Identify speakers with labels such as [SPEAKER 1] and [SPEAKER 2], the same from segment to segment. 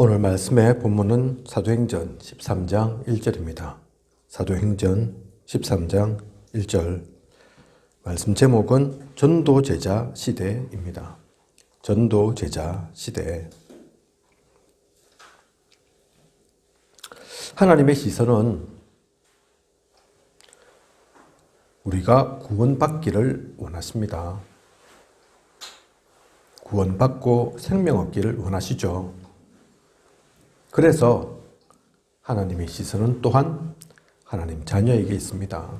[SPEAKER 1] 오늘 말씀의 본문은 사도행전 13장 1절입니다. 사도행전 13장 1절 말씀 제목은 전도 제자 시대입니다. 전도 제자 시대 하나님의 시선은 우리가 구원받기를 원하십니다. 구원받고 생명 얻기를 원하시죠. 그래서 하나님의 시선은 또한 하나님 자녀에게 있습니다.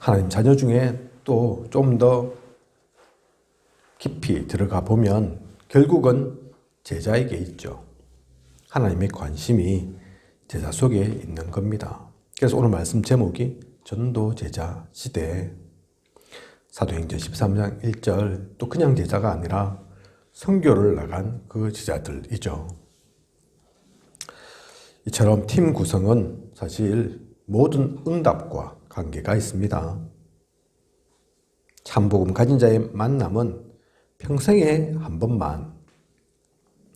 [SPEAKER 1] 하나님 자녀 중에 또 좀 더 깊이 들어가 보면 결국은 제자에게 있죠. 하나님의 관심이 제자 속에 있는 겁니다. 그래서 오늘 말씀 제목이 전도 제자 시대 사도행전 13장 1절 또 그냥 제자가 아니라 선교를 나간 그 제자들이죠. 이처럼 팀 구성은 사실 모든 응답과 관계가 있습니다. 참복음 가진 자의 만남은 평생에 한 번만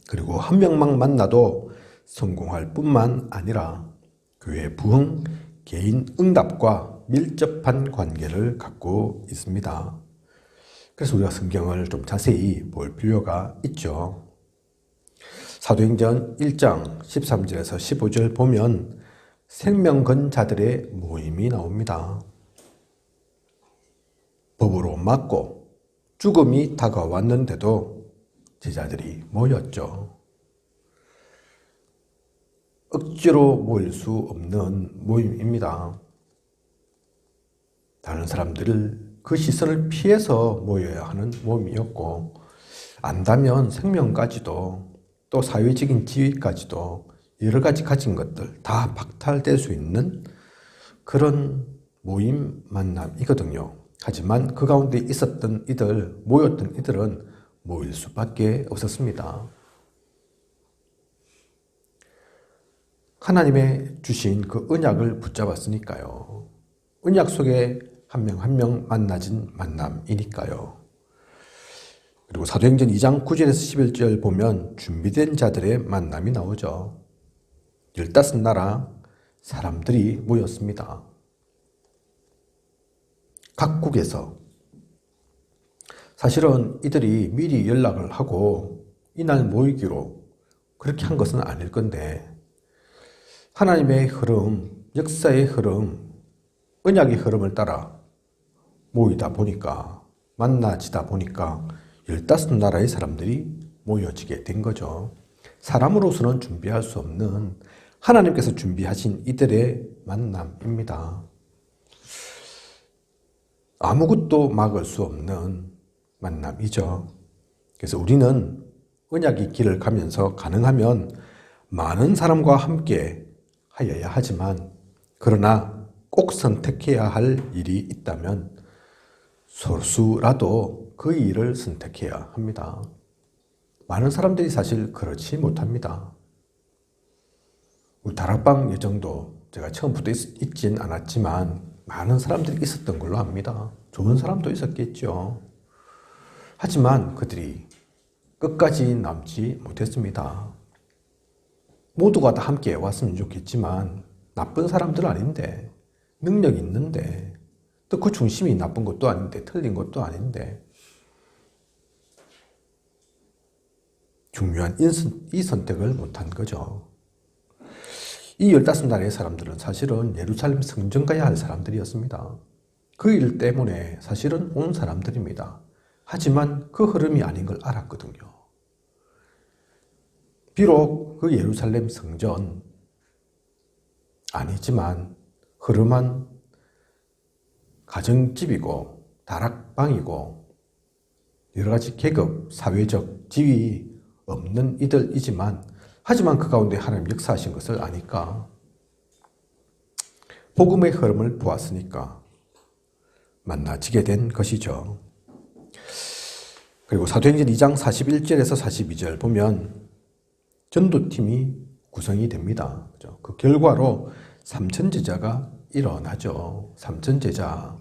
[SPEAKER 1] 그리고 한 명만 만나도 성공할 뿐만 아니라 교회 부흥, 개인 응답과 밀접한 관계를 갖고 있습니다. 그래서 우리가 성경을 좀 자세히 볼 필요가 있죠. 사도행전 1장 13절에서 15절 보면 생명 건 자들의 모임이 나옵니다. 법으로 맞고 죽음이 다가왔는데도 제자들이 모였죠. 억지로 모일 수 없는 모임입니다. 다른 사람들을 그 시선을 피해서 모여야 하는 모임이었고, 안다면 생명까지도 또 사회적인 지위까지도 여러 가지 가진 것들 다 박탈될 수 있는 그런 모임 만남이거든요. 하지만 그 가운데 있었던 이들, 모였던 이들은 모일 수밖에 없었습니다. 하나님의 주신 그 언약을 붙잡았으니까요. 언약 속에 한 명 한 명 만나진 만남이니까요. 그리고 사도행전 2장 9절에서 11절 보면 준비된 자들의 만남이 나오죠. 15나라 사람들이 모였습니다. 각국에서 사실은 이들이 미리 연락을 하고 이날 모이기로 그렇게 한 것은 아닐 건데 하나님의 흐름, 역사의 흐름, 언약의 흐름을 따라 모이다 보니까 만나지다 보니까 15나라의 사람들이 모여지게 된 거죠. 사람으로서는 준비할 수 없는 하나님께서 준비하신 이들의 만남입니다. 아무것도 막을 수 없는 만남이죠. 그래서 우리는 언약의 길을 가면서 가능하면 많은 사람과 함께 하여야 하지만 그러나 꼭 선택해야 할 일이 있다면 소수라도 그 일을 선택해야 합니다. 많은 사람들이 사실 그렇지 못합니다. 우리 다락방 예정도 제가 처음부터 있, 있진 않았지만 많은 사람들이 있었던 걸로 압니다. 좋은 사람도 있었겠죠. 하지만 그들이 끝까지 남지 못했습니다. 모두가 다 함께 왔으면 좋겠지만 나쁜 사람들 아닌데 능력 있는데 또 그 중심이 나쁜 것도 아닌데 틀린 것도 아닌데 중요한 이 선택을 못한 거죠. 이 15나라의 사람들은 사실은 예루살렘 성전 가야 할 사람들이었습니다. 그 일 때문에 사실은 온 사람들입니다. 하지만 그 흐름이 아닌 걸 알았거든요. 비록 그 예루살렘 성전 아니지만 흐름한 가정집이고 다락방이고 여러 가지 계급, 사회적 지위 없는 이들이지만 하지만 그 가운데 하나님 역사하신 것을 아니까 복음의 흐름을 보았으니까 만나지게 된 것이죠. 그리고 사도행전 2장 41절에서 42절 보면 전도팀이 구성이 됩니다. 그 결과로 삼천 제자가 일어나죠. 삼천 제자.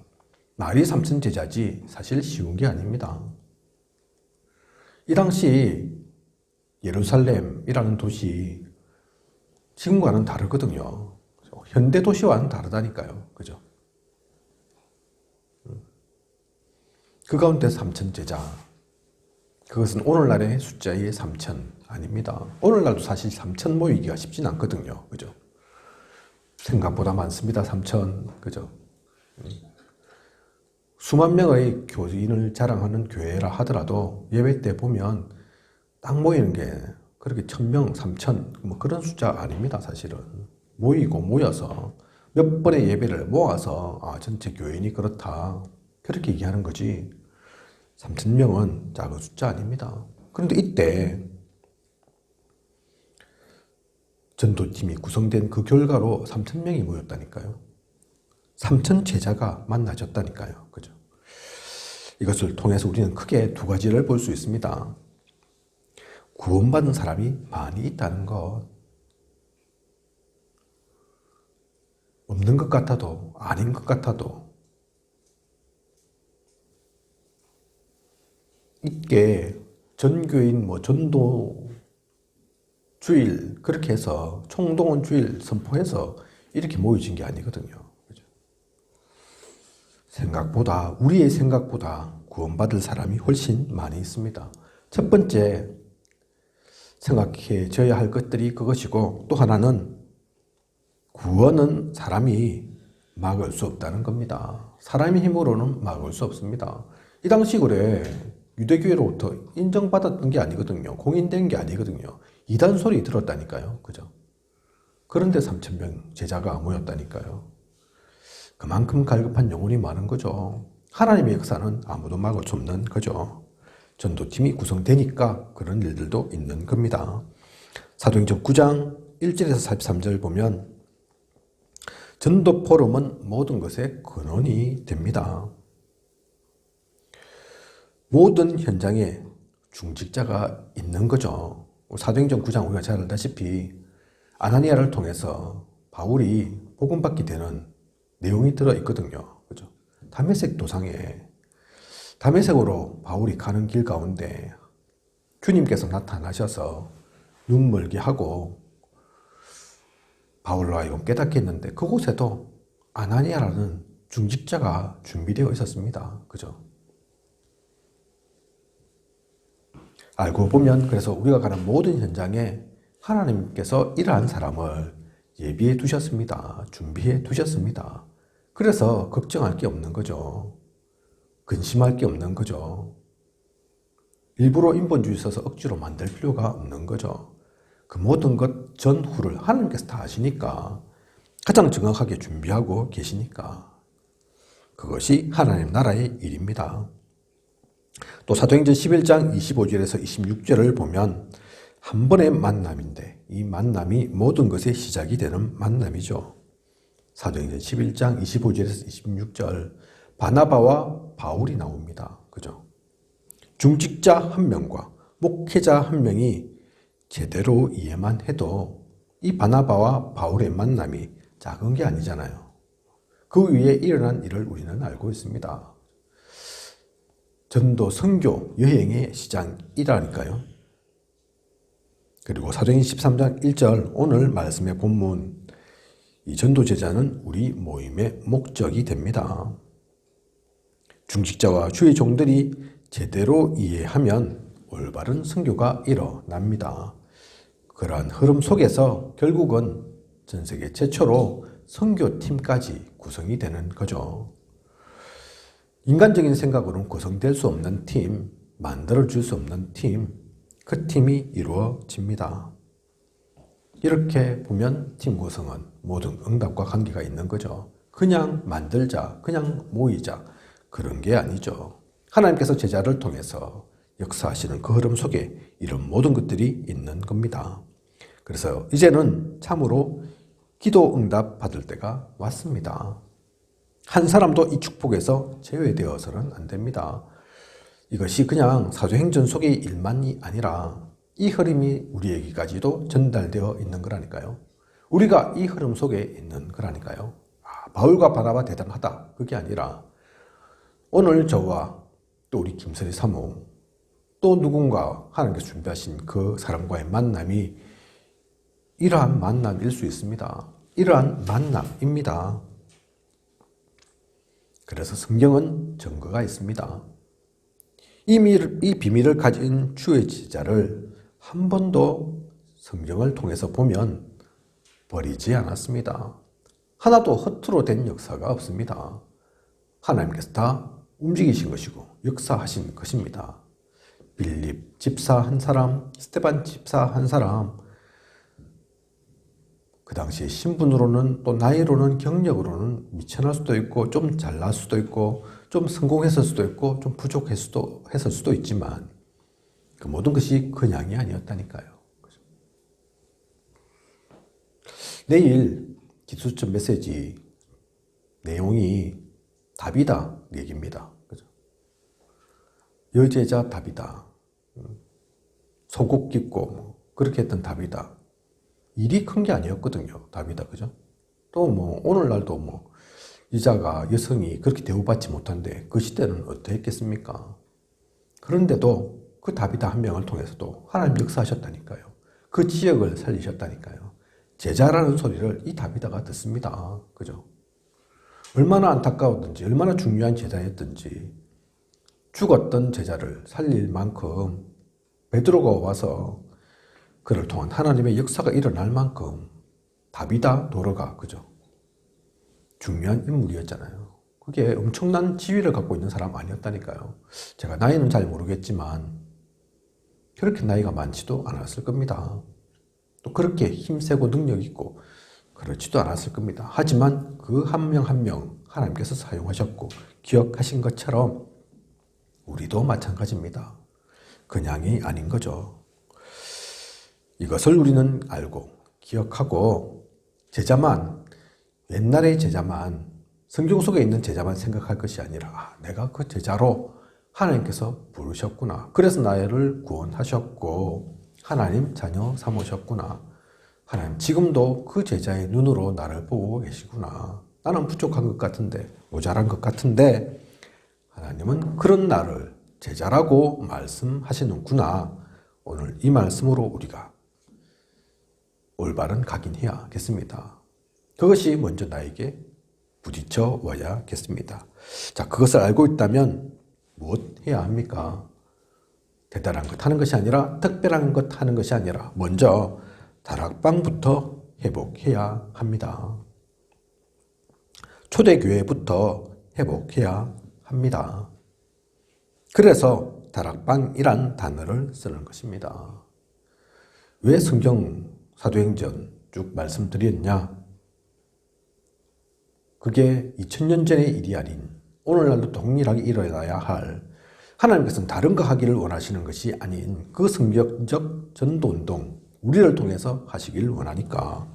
[SPEAKER 1] 말이 삼천 제자지 사실 쉬운 게 아닙니다. 이 당시 예루살렘이라는 도시 지금과는 다르거든요. 현대 도시와는 다르다니까요. 그죠? 음. 그 가운데 3천 제자. 그것은 오늘날의 숫자의 3천 아닙니다. 오늘날도 사실 3천 모이기가 쉽진 않거든요. 그죠? 생각보다 많습니다. 3천. 그죠? 음. 수만 명의 교인을 자랑하는 교회라 하더라도 예배 때 보면 딱 모이는 게 그렇게 천 명, 삼천 뭐 그런 숫자 아닙니다. 사실은 모이고 모여서 몇 번의 예배를 모아서 아 전체 교인이 그렇다 그렇게 얘기하는 거지. 삼천 명은 작은 숫자 아닙니다. 그런데 이때 전도팀이 구성된 그 결과로 삼천 명이 모였다니까요. 삼천 제자가 만나졌다니까요. 그죠? 이것을 통해서 우리는 크게 두 가지를 볼 수 있습니다. 구원받은 사람이 많이 있다는 것. 없는 것 같아도, 아닌 것 같아도, 있게 전교인 뭐 전도 주일 그렇게 해서 총동원 주일 선포해서 이렇게 모여진 게 아니거든요. 그죠? 생각보다 우리의 생각보다 구원받을 사람이 훨씬 많이 있습니다. 첫 번째 생각해져야 할 것들이 그것이고 또 하나는 구원은 사람이 막을 수 없다는 겁니다. 사람의 힘으로는 막을 수 없습니다. 이 당시 그래 유대교회로부터 인정받았던 게 아니거든요. 공인된 게 아니거든요. 이단 소리 들었다니까요. 그죠? 그런데 3천명 제자가 모였다니까요. 그만큼 갈급한 영혼이 많은 거죠. 하나님의 역사는 아무도 막을 수 없는 거죠. 전도팀이 구성되니까 그런 일들도 있는 겁니다. 사도행전 9장 1절에서 43절 보면 전도 포럼은 모든 것의 근원이 됩니다. 모든 현장에 중직자가 있는 거죠. 사도행전 9장 우리가 잘 알다시피 아나니아를 통해서 바울이 복음받게 되는 내용이 들어 있거든요. 그죠? 담메색 도상에 담메색으로 바울이 가는 길 가운데 주님께서 나타나셔서 눈 멀게 하고 바울로 하여금 깨닫게 했는데 그곳에도 아나니아라는 중직자가 준비되어 있었습니다. 그죠? 알고 보면 그래서 우리가 가는 모든 현장에 하나님께서 이러한 사람을 예비해 두셨습니다. 준비해 두셨습니다. 그래서 걱정할 게 없는 거죠. 근심할 게 없는 거죠. 일부러 인본주의 써서 억지로 만들 필요가 없는 거죠. 그 모든 것 전후를 하나님께서 다 아시니까 가장 정확하게 준비하고 계시니까 그것이 하나님 나라의 일입니다. 또 사도행전 11장 25절에서 26절을 보면 한 번의 만남인데 이 만남이 모든 것의 시작이 되는 만남이죠. 사도행전 11장 25절에서 26절 바나바와 바울이 나옵니다. 그죠? 중직자 한 명과 목회자 한 명이 제대로 이해만 해도 이 바나바와 바울의 만남이 작은 게 아니잖아요. 그 위에 일어난 일을 우리는 알고 있습니다. 전도 선교 여행의 시장이라니까요. 그리고 사도행 13장 1절 오늘 말씀의 본문 이 전도 제자는 우리 모임의 목적이 됩니다. 중직자와 주의 종들이 제대로 이해하면 올바른 선교가 일어납니다. 그러한 흐름 속에서 결국은 전 세계 최초로 선교팀까지 구성이 되는 거죠. 인간적인 생각으로는 구성될 수 없는 팀, 만들어줄 수 없는 팀, 그 팀이 이루어집니다. 이렇게 보면 팀 구성은 모든 응답과 관계가 있는 거죠. 그냥 만들자, 그냥 모이자, 그런 게 아니죠. 하나님께서 제자를 통해서 역사하시는 그 흐름 속에 이런 모든 것들이 있는 겁니다. 그래서 이제는 참으로 기도 응답 받을 때가 왔습니다. 한 사람도 이 축복에서 제외되어서는 안 됩니다. 이것이 그냥 사도행전 속의 일만이 아니라 이 흐름이 우리에게까지도 전달되어 있는 거라니까요. 우리가 이 흐름 속에 있는 거라니까요. 아, 바울과 바나바 대단하다. 그게 아니라 오늘 저와 또 우리 김선희 사모 또또 누군가 하나님께서 준비하신 그 사람과의 만남이 이러한 만남일 수 있습니다. 이러한 만남입니다. 그래서 성경은 증거가 있습니다. 이, 미, 이 비밀을 가진 주의 제자를 한 번도 성경을 통해서 보면 버리지 않았습니다. 하나도 허투루 된 역사가 없습니다. 하나님께서 다 움직이신 것이고 역사하신 것입니다. 빌립 집사 한 사람, 스테반 집사 한 사람, 그 당시 신분으로는 또 나이로는 경력으로는 미천할 수도 있고 좀 잘날 수도 있고 좀 성공했을 수도 있고 좀 부족했을 수도 했을 수도 있지만 그 모든 것이 그냥이 아니었다니까요. 내일 기수점 메시지 내용이 답이다 얘기입니다. 그죠? 여제자 답이다. 소국 깊고 뭐 그렇게 했던 답이다. 일이 큰 게 아니었거든요. 답이다. 그죠? 또 뭐 오늘날도 뭐 여자가 여성이 그렇게 대우받지 못한데 그 시대는 어떠했겠습니까? 그런데도 그 다비다 한 명을 통해서도 하나님 역사하셨다니까요. 그 지역을 살리셨다니까요. 제자라는 소리를 이 다비다가 듣습니다. 그죠? 얼마나 안타까웠든지, 얼마나 중요한 제자였든지, 죽었던 제자를 살릴 만큼 베드로가 와서 그를 통한 하나님의 역사가 일어날 만큼 다비다 도로가 그죠? 중요한 인물이었잖아요. 그게 엄청난 지위를 갖고 있는 사람 아니었다니까요. 제가 나이는 잘 모르겠지만 그렇게 나이가 많지도 않았을 겁니다. 또 그렇게 힘세고 능력 있고 그렇지도 않았을 겁니다. 하지만 그 한 명 한 명 하나님께서 사용하셨고 기억하신 것처럼 우리도 마찬가지입니다. 그냥이 아닌 거죠. 이것을 우리는 알고 기억하고 제자만 옛날의 제자만 성경 속에 있는 제자만 생각할 것이 아니라 아, 내가 그 제자로 하나님께서 부르셨구나. 그래서 나를 구원하셨고 하나님 자녀 삼으셨구나. 하나님 지금도 그 제자의 눈으로 나를 보고 계시구나. 나는 부족한 것 같은데 모자란 것 같은데 하나님은 그런 나를 제자라고 말씀하시는구나. 오늘 이 말씀으로 우리가 올바른 각인해야겠습니다. 그것이 먼저 나에게 부딪혀 와야겠습니다. 자, 그것을 알고 있다면 무엇 해야 합니까? 대단한 것 하는 것이 아니라 특별한 것 하는 것이 아니라 먼저 다락방부터 회복해야 합니다. 초대교회부터 회복해야 합니다. 그래서 다락방이란 단어를 쓰는 것입니다. 왜 성경 사도행전 쭉 말씀드렸냐? 그게 2000년 전의 일이 아닌 오늘날도 동일하게 일어나야 할 하나님께서는 다른 거 하기를 원하시는 것이 아닌 그 성경적 전도운동 우리를 통해서 하시길 원하니까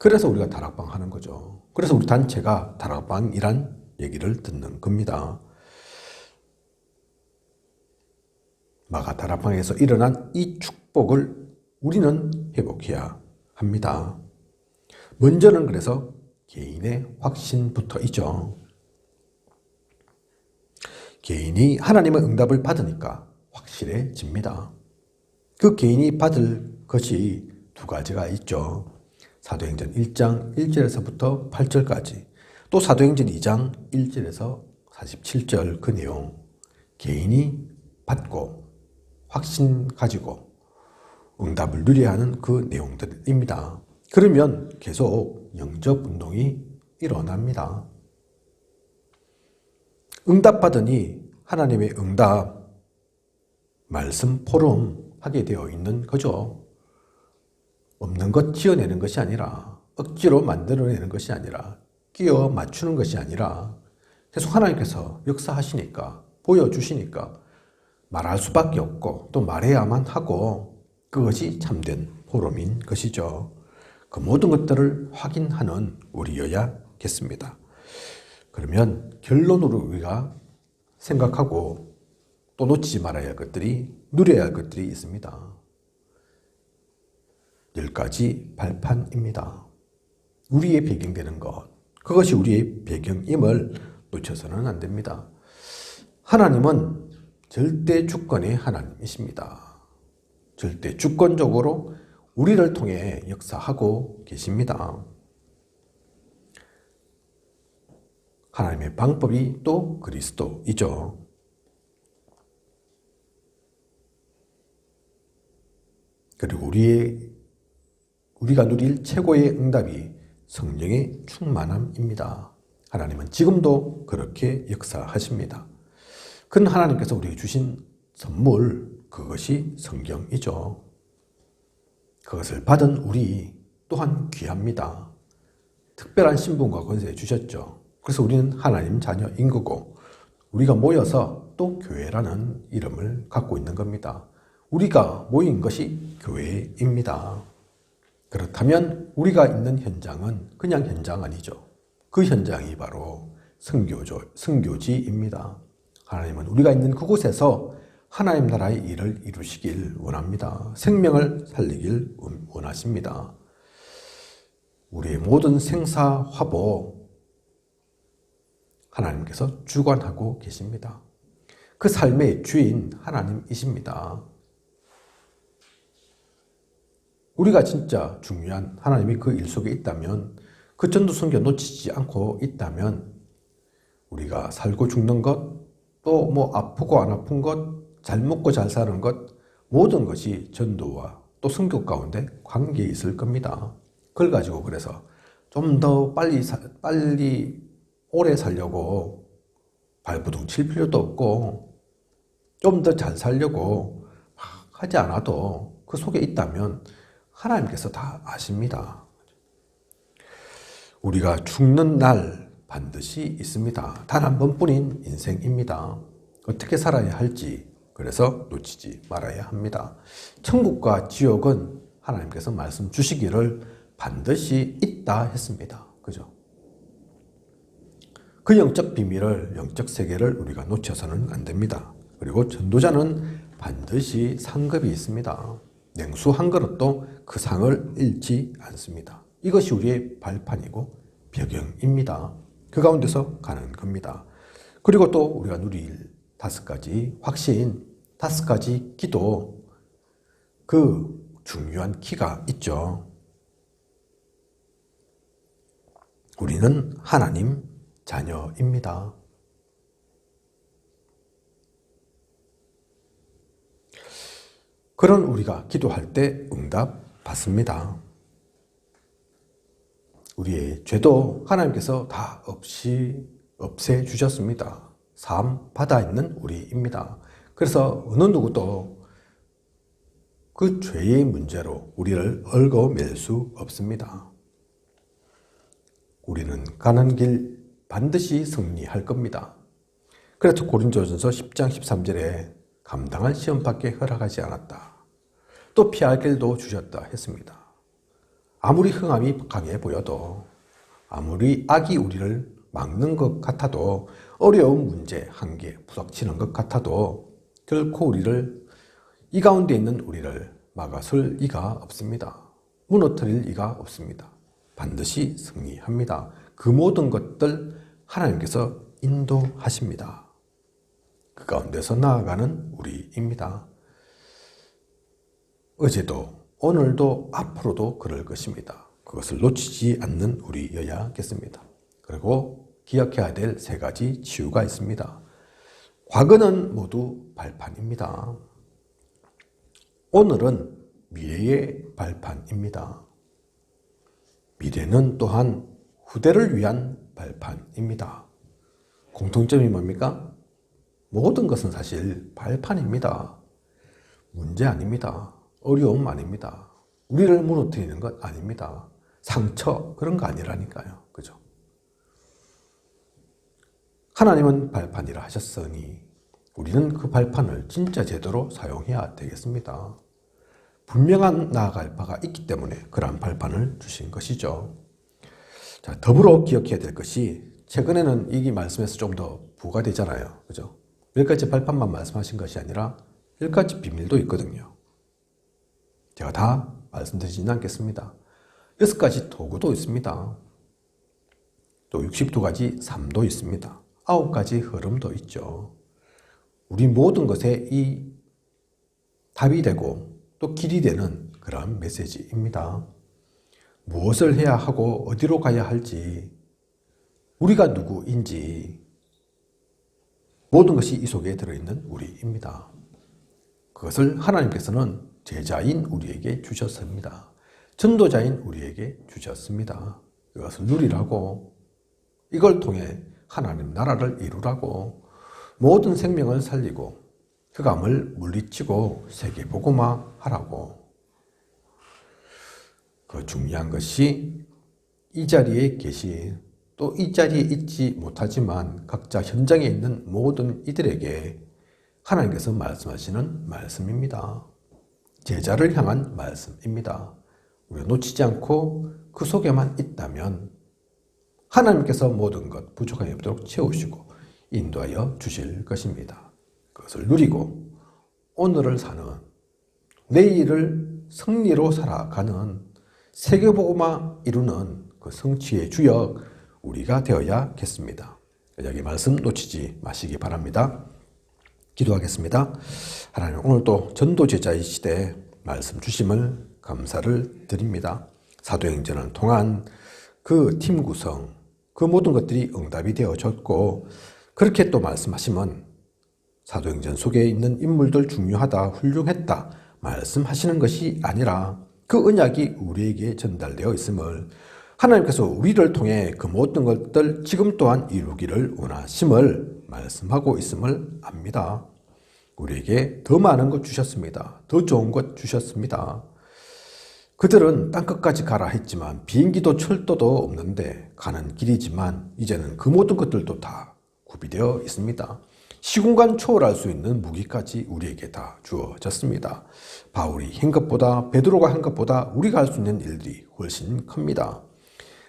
[SPEAKER 1] 그래서 우리가 다락방 하는 거죠. 그래서 우리 단체가 다락방이란 얘기를 듣는 겁니다. 마가 다락방에서 일어난 이 축복을 우리는 회복해야 합니다. 먼저는 그래서 개인의 확신부터이죠. 개인이 하나님의 응답을 받으니까 확실해집니다. 그 개인이 받을 것이 두 가지가 있죠. 사도행전 1장 1절에서부터 8절까지, 또 사도행전 2장 1절에서 47절 그 내용, 개인이 받고 확신 가지고 응답을 누려야 하는 그 내용들입니다. 그러면 계속 영접 운동이 일어납니다. 응답받으니 하나님의 응답, 말씀 포럼 하게 되어 있는 거죠. 없는 것 지어내는 것이 아니라, 억지로 만들어내는 것이 아니라, 끼워 맞추는 것이 아니라, 계속 하나님께서 역사하시니까, 보여주시니까, 말할 수밖에 없고, 또 말해야만 하고, 그것이 참된 포럼인 것이죠. 그 모든 것들을 확인하는 우리여야겠습니다. 그러면 결론으로 우리가 생각하고 또 놓치지 말아야 할 것들이 누려야 할 것들이 있습니다. 열 가지 발판입니다. 우리의 배경되는 것, 그것이 우리의 배경임을 놓쳐서는 안 됩니다. 하나님은 절대 주권의 하나님이십니다. 절대 주권적으로 우리를 통해 역사하고 계십니다. 하나님의 방법이 또 그리스도이죠. 그리고 우리의 우리가 누릴 최고의 응답이 성령의 충만함입니다. 하나님은 지금도 그렇게 역사하십니다. 큰 하나님께서 우리에게 주신 선물 그것이 성경이죠. 그것을 받은 우리 또한 귀합니다. 특별한 신분과 권세 주셨죠. 그래서 우리는 하나님 자녀인 거고 우리가 모여서 또 교회라는 이름을 갖고 있는 겁니다. 우리가 모인 것이 교회입니다. 그렇다면 우리가 있는 현장은 그냥 현장 아니죠. 그 현장이 바로 성교조, 성교지입니다. 하나님은 우리가 있는 그곳에서 하나님 나라의 일을 이루시길 원합니다. 생명을 살리길 원하십니다. 우리의 모든 생사 화보 하나님께서 주관하고 계십니다. 그 삶의 주인 하나님이십니다. 우리가 진짜 중요한 하나님이 그 일 속에 있다면 그 전도 성교 놓치지 않고 있다면 우리가 살고 죽는 것 또 뭐 아프고 안 아픈 것 잘 먹고 잘 사는 것 모든 것이 전도와 또 성교 가운데 관계에 있을 겁니다. 그걸 가지고 그래서 좀 더 빨리 사, 빨리 오래 살려고 발부둥 칠 필요도 없고 좀 더 잘 살려고 하지 않아도 그 속에 있다면 하나님께서 다 아십니다. 우리가 죽는 날 반드시 있습니다. 단 한 번뿐인 인생입니다. 어떻게 살아야 할지 그래서 놓치지 말아야 합니다. 천국과 지옥은 하나님께서 말씀 주시기를 반드시 있다 했습니다. 그죠? 그 영적 비밀을, 영적 세계를 우리가 놓쳐서는 안 됩니다. 그리고 전도자는 반드시 상급이 있습니다. 냉수 한 그릇도 그 상을 잃지 않습니다. 이것이 우리의 발판이고 벽영입니다. 그 가운데서 가는 겁니다. 그리고 또 우리가 누릴 다섯 가지 확신, 다섯 가지 기도, 그 중요한 키가 있죠. 우리는 하나님 자녀입니다. 그런 우리가 기도할 때 응답 받습니다. 우리의 죄도 하나님께서 다 없이 없애 주셨습니다. 삶 받아 있는 우리입니다. 그래서 어느 누구도 그 죄의 문제로 우리를 얽어맬 수 없습니다. 우리는 가는 길 반드시 승리할 겁니다. 그래서 고린도전서 10장 13절에 감당할 시험밖에 허락하지 않았다. 또 피할 길도 주셨다 했습니다. 아무리 흥함이 강해 보여도 아무리 악이 우리를 막는 것 같아도 어려운 문제, 한계, 부닥치는 것 같아도 결코 우리를 이 가운데 있는 우리를 막아설 이가 없습니다. 무너뜨릴 이가 없습니다. 반드시 승리합니다. 그 모든 것들 하나님께서 인도하십니다. 그 가운데서 나아가는 우리입니다. 어제도 오늘도 앞으로도 그럴 것입니다. 그것을 놓치지 않는 우리여야겠습니다. 그리고 기억해야 될 세 가지 치유가 있습니다. 과거는 모두 발판입니다. 오늘은 미래의 발판입니다. 미래는 또한 후대를 위한 발판입니다. 공통점이 뭡니까? 모든 것은 사실 발판입니다. 문제 아닙니다. 어려움 아닙니다. 우리를 무너뜨리는 것 아닙니다. 상처 그런 거 아니라니까요. 그죠? 하나님은 발판이라 하셨으니 우리는 그 발판을 진짜 제대로 사용해야 되겠습니다. 분명한 나아갈 바가 있기 때문에 그러한 발판을 주신 것이죠. 자, 더불어 기억해야 될 것이 최근에는 이 말씀에서 좀 더 부과되잖아요. 그죠? 몇 가지 발판만 말씀하신 것이 아니라 열 가지 비밀도 있거든요. 제가 다 말씀드리지는 않겠습니다. 여섯 가지 도구도 있습니다. 또 62가지 삶도 있습니다. 아홉 가지 흐름도 있죠. 우리 모든 것에 이 답이 되고 또 길이 되는 그런 메시지입니다. 무엇을 해야 하고 어디로 가야 할지, 우리가 누구인지, 모든 것이 이 속에 들어있는 우리입니다. 그것을 하나님께서는 제자인 우리에게 주셨습니다. 전도자인 우리에게 주셨습니다. 이것을 누리라고, 이걸 통해 하나님 나라를 이루라고, 모든 생명을 살리고, 흑암을 물리치고 세계 복음화 하라고. 그 중요한 것이 이 자리에 계신 또이 자리에 있지 못하지만 각자 현장에 있는 모든 이들에게 하나님께서 말씀하시는 말씀입니다. 제자를 향한 말씀입니다. 우리가 놓치지 않고 그 속에만 있다면 하나님께서 모든 것 부족함이 없도록 채우시고 인도하여 주실 것입니다. 그것을 누리고 오늘을 사는 내일을 승리로 살아가는 세계복음화 이루는 그 성취의 주역 우리가 되어야겠습니다. 여기 말씀 놓치지 마시기 바랍니다. 기도하겠습니다. 하나님 오늘도 전도 제자의 시대 말씀 주심을 감사를 드립니다. 사도행전을 통한 그 팀 구성, 그 모든 것들이 응답이 되어졌고 그렇게 또 말씀하시면 사도행전 속에 있는 인물들 중요하다, 훌륭했다 말씀하시는 것이 아니라 그 언약이 우리에게 전달되어 있음을 하나님께서 우리를 통해 그 모든 것들 지금 또한 이루기를 원하심을 말씀하고 있음을 압니다. 우리에게 더 많은 것 주셨습니다. 더 좋은 것 주셨습니다. 그들은 땅끝까지 가라 했지만 비행기도 철도도 없는데 가는 길이지만 이제는 그 모든 것들도 다 구비되어 있습니다. 시공간 초월할 수 있는 무기까지 우리에게 다 주어졌습니다. 바울이 한 것보다 베드로가 한 것보다 우리가 할 수 있는 일들이 훨씬 큽니다.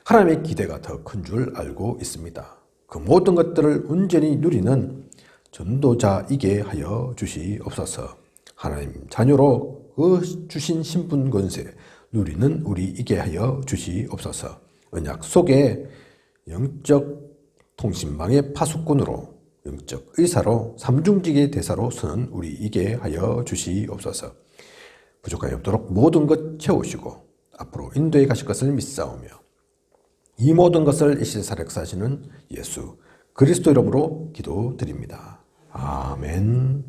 [SPEAKER 1] 하나님의 기대가 더 큰 줄 알고 있습니다. 그 모든 것들을 온전히 누리는 전도자이게 하여 주시옵소서. 하나님 자녀로 그 주신 신분 권세 누리는 우리 이게 하여 주시옵소서. 언약 속에 영적 통신망의 파수꾼으로 영적 의사로 삼중직의 대사로 서는 우리 이게 하여 주시옵소서. 부족함이 없도록 모든 것 채우시고 앞으로 인도에 가실 것을 믿사오며 이 모든 것을 역사하시는 예수 그리스도 이름으로 기도드립니다. 아멘.